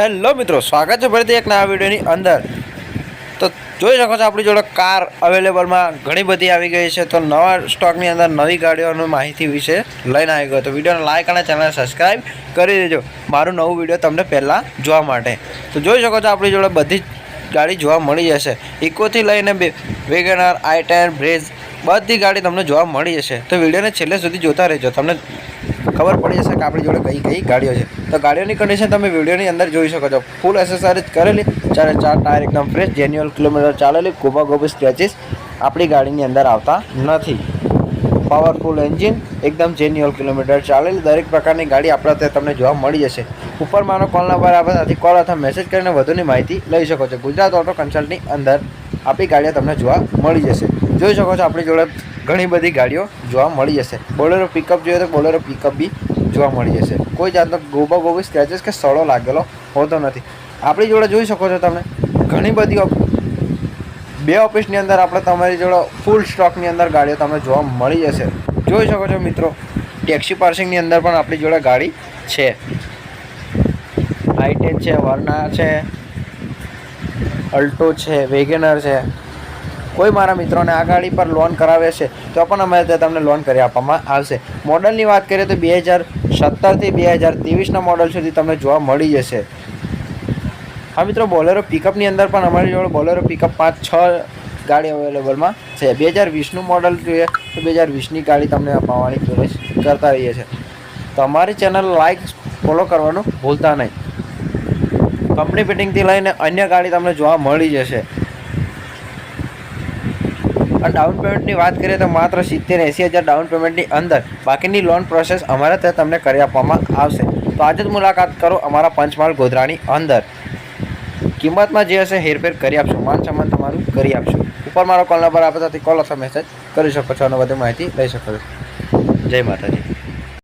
Hello મિત્રો, સ્વાગત છે ફરીથી એક નવા વિડીયોની અંદર. તો જોઈ શકો છો આપણી જોડે કાર અવેલેબલમાં ઘણી બધી આવી ગઈ છે. તો નવા સ્ટોકની અંદર નવી ગાડીઓની માહિતી વિશે લઈને આવી ગયો. તો વિડીયોને લાઇક અને ચેનલ સબસ્ક્રાઈબ કરી દેજો. મારું નવું વીડિયો તમને પહેલાં જોવા માટે. તો જોઈ શકો છો આપણી જોડે બધી જ ગાડી જોવા મળી જશે. ઇકોથી લઈને વેગેનર, આઈ ટેન, બ્રેઝ બધી ગાડી તમને જોવા મળી જશે. તો વિડીયોને છેલ્લે સુધી જોતા રહેજો. તમને ખબર પડી જશે કે આપણી જોડે કઈ કઈ ગાડીઓ છે. તો ગાડીઓની કન્ડિશન તમે વિડીયોની અંદર જોઈ શકો છો. ફૂલ એસેસરીઝ કરેલી, ચારે ચાર ટાયર એકદમ ફ્રેશ જેન્યુઅલ કિલોમીટર ચાલેલી ગોબા ગોબી સ્ક્રેચીસ આપણી ગાડીની અંદર આવતા નથી. પાવરફુલ એન્જિન એકદમ જેન્યુઅલ કિલોમીટર ચાલેલી. દરેક પ્રકારની ગાડી આપણા ત્યાં તમને જોવા મળી જશે. ઉપર મારો કોલ નંબર આપે ત્યાંથી કોલ અથવા મેસેજ કરીને વધુની માહિતી લઈ શકો છો. ગુજરાત ઓટો કન્સલ્ટની અંદર આપણી ગાડીઓ તમને જોવા મળી જશે. જોઈ શકો છો આપણી જોડે ઘણી બધી ગાડીઓ જોવા મળી જશે. બોલેરો પિકઅપ જોઈએ તો બોલેરો પિકઅપ બી જોવા મળી જશે. કોઈ જાતનો ગોબા ગોબી સ્ક્રેચેસ કે સડો લાગેલો હોતો નથી. આપણી જોડે જોઈ શકો છો તમે. ઘણી બધી બે ઓફિસની અંદર આપણે તમારી જોડે ફૂલ સ્ટોકની અંદર ગાડીઓ તમને જોવા મળી જશે. જોઈ શકો છો મિત્રો ટેક્સી પાર્સિંગની અંદર પણ આપણી જોડે ગાડી છે. આઈટેન છે વર્ના છે અલ્ટો છે વેગેનર છે. કોઈ મારા મિત્રોને આ ગાડી પર લોન કરાવે છે, તો પણ અમે તે તમને લોન કરી આપવામાં આવશે. મોડલની વાત કરીએ તો બે હજાર સત્તરથી બે હજાર ત્રેવીસના મોડલ સુધી તમને જોવા મળી જશે. હા મિત્રો, બોલેરો પિકઅપની અંદર પણ અમારી જોડે બોલેરો પિકઅપ પાંચ છ ગાડી અવેલેબલમાં છે. બે હજાર વીસનું મોડલ જોઈએ, તો બે હજાર વીસની ગાડી તમને અપાવવાની કોશિશ કરતા રહીએ છીએ. તો અમારી ચેનલ લાઈક, ફોલો કરવાનું ભૂલતા નહીં. કંપની ફિટિંગથી લઈને અન્ય ગાડી તમને જોવા મળી જશે. અને ડાઉન પેમેન્ટની વાત કરીએ તો માત્ર સિત્તેર એંસી હજાર ડાઉન પેમેન્ટની અંદર બાકીની લોન પ્રોસેસ અમારા ત્યાં તમને કરી આપવામાં આવશે. તો આજે જ મુલાકાત કરો અમારા પંચમહાલ ગોધરાની અંદર. કિંમતમાં જે હશે હેરફેર કરી આપશું માન સન્માન તમારું કરી આપશું. ઉપર મારો કોલ નંબર આપે ત્યાંથી કોલ અથવા મેસેજ કરી શકો છો અને વધુ માહિતી લઈ શકો છો. જય માતાજી.